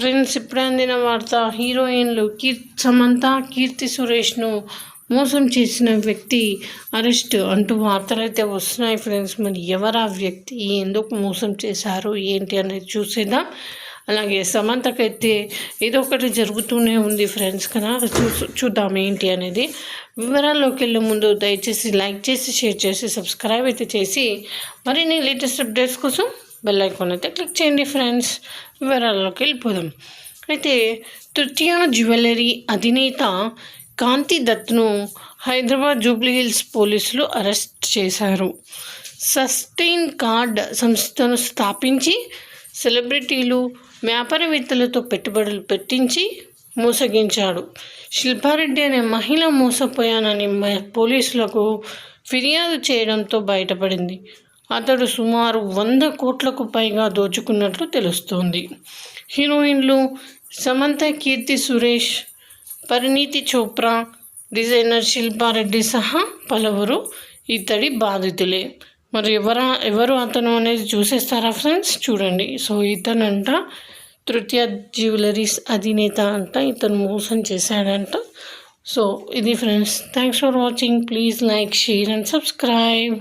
Friends ఇప్పుడే అందిన వార్త హీరోయిన్లు కీర్ సమంత కీర్తి సురేష్ను మోసం చేసిన వ్యక్తి అరెస్ట్ అంటూ వార్తలు అయితే వస్తున్నాయి ఫ్రెండ్స్. మరి ఎవరు ఆ వ్యక్తి? ఎందుకు మోసం చేశారు? ఏంటి అనేది చూసేద్దాం. అలాగే సమంతకైతే ఏదో ఒకటి జరుగుతూనే ఉంది ఫ్రెండ్స్. కదా అది చూ చూద్దాం ఏంటి అనేది. వివరాల్లోకి వెళ్ళే ముందు దయచేసి లైక్ చేసి షేర్ చేసి సబ్స్క్రైబ్ అయితే చేసి మరిన్ని లేటెస్ట్ అప్డేట్స్ కోసం బెల్ ఐకాన్ అయితే క్లిక్ చేయండి ఫ్రెండ్స్. వివరాల్లోకి వెళ్ళిపోదాం. అయితే తృతీయ జ్యువెలరీ అధినేత కాంతి దత్ను హైదరాబాద్ జూబ్లీ హిల్స్ పోలీసులు అరెస్ట్ చేశారు. సస్టైన్ కార్డ్ సంస్థను స్థాపించి సెలబ్రిటీలు వ్యాపారవేత్తలతో పెట్టుబడులు పెట్టించి మోసగించాడు. శిల్పారెడ్డి అనే మహిళ మోసపోయానని మ- పోలీసులకు ఫిర్యాదు చేయడంతో బయటపడింది. అతడు సుమారు వంద కోట్లకు పైగా దోచుకున్నట్లు తెలుస్తోంది. హీరోయిన్లు సమంత కీర్తి సురేష్ పరిణీతి చోప్రా డిజైనర్ శిల్పారెడ్డి సహా పలువురు ఇతడి బాధితులే. మరి ఎవరా ఎవరు అతను అనేది చూసేస్తారా ఫ్రెండ్స్? చూడండి. సో ఇతనంట తృతీయ జ్యువెలరీస్ అధినేత అంట ఇతను మోసం చేశాడంట. సో ఇది friends thanks for watching. Please like share and subscribe.